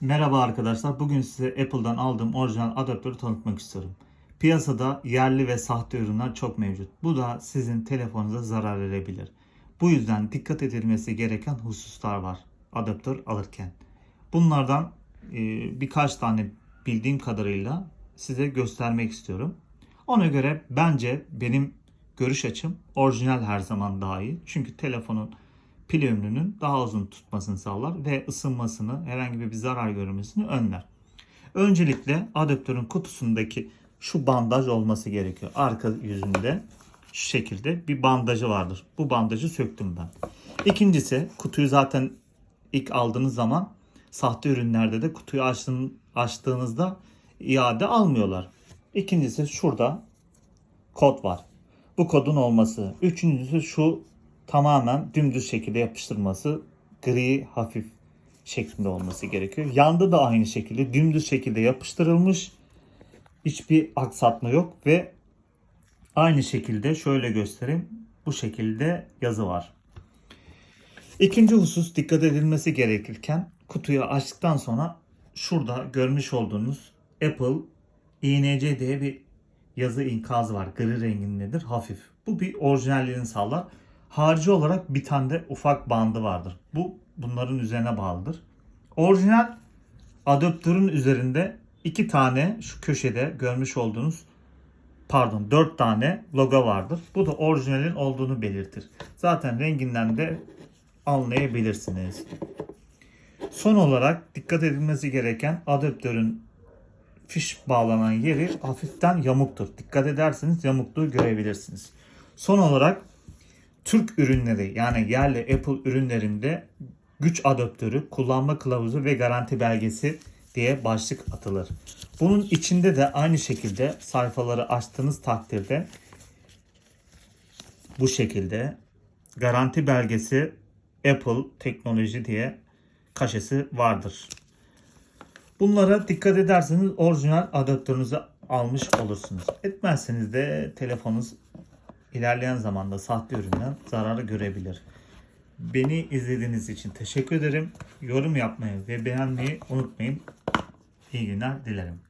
Merhaba arkadaşlar. Bugün size Apple'dan aldığım orijinal adaptörü tanıtmak istiyorum. Piyasada yerli ve sahte ürünler çok mevcut. Bu da sizin telefonunuza zarar verebilir. Bu yüzden dikkat edilmesi gereken hususlar var adaptör alırken. Bunlardan e, birkaç tane bildiğim kadarıyla size göstermek istiyorum. Ona göre bence benim görüş açım orijinal her zaman daha iyi. Çünkü telefonun pil ömrünün daha uzun tutmasını sağlar ve ısınmasını, herhangi bir zarar görmesini önler. Öncelikle adaptörün kutusundaki şu bandaj olması gerekiyor. Arka yüzünde şu şekilde bir bandajı vardır. Bu bandajı söktüm ben. İkincisi kutuyu zaten ilk aldığınız zaman sahte ürünlerde de kutuyu açtığın, açtığınızda iade almıyorlar. İkincisi şurada kod var. Bu kodun olması. Üçüncüsü şu tamamen dümdüz şekilde yapıştırması gri hafif şeklinde olması gerekiyor. Yanda da aynı şekilde dümdüz şekilde yapıştırılmış. Hiçbir aksatma yok ve aynı şekilde şöyle göstereyim. Bu şekilde yazı var. İkinci husus dikkat edilmesi gerekirken kutuyu açtıktan sonra şurada görmüş olduğunuz Apple INC diye bir yazı inkazı var. Gri rengindedir. Hafif. Bu bir orijinalliğini sağlar. Harici olarak bir tane de ufak bandı vardır. Bu bunların üzerine bağlıdır. Orijinal adaptörün üzerinde iki tane şu köşede görmüş olduğunuz pardon dört tane logo vardır. Bu da orijinalin olduğunu belirtir. Zaten renginden de anlayabilirsiniz. Son olarak dikkat edilmesi gereken adaptörün fiş bağlanan yeri hafiften yamuktur. Dikkat ederseniz yamukluğu görebilirsiniz. Son olarak Türk ürünleri yani yerli Apple ürünlerinde güç adaptörü, kullanma kılavuzu ve garanti belgesi diye başlık atılır. Bunun içinde de aynı şekilde sayfaları açtığınız takdirde bu şekilde garanti belgesi Apple teknoloji diye kaşesi vardır. Bunlara dikkat ederseniz orijinal adaptörünüzü almış olursunuz. Etmezseniz de telefonunuz ilerleyen zamanda sahte üründen zararı görebilir. Beni izlediğiniz için teşekkür ederim. Yorum yapmayı ve beğenmeyi unutmayın. İyi günler dilerim.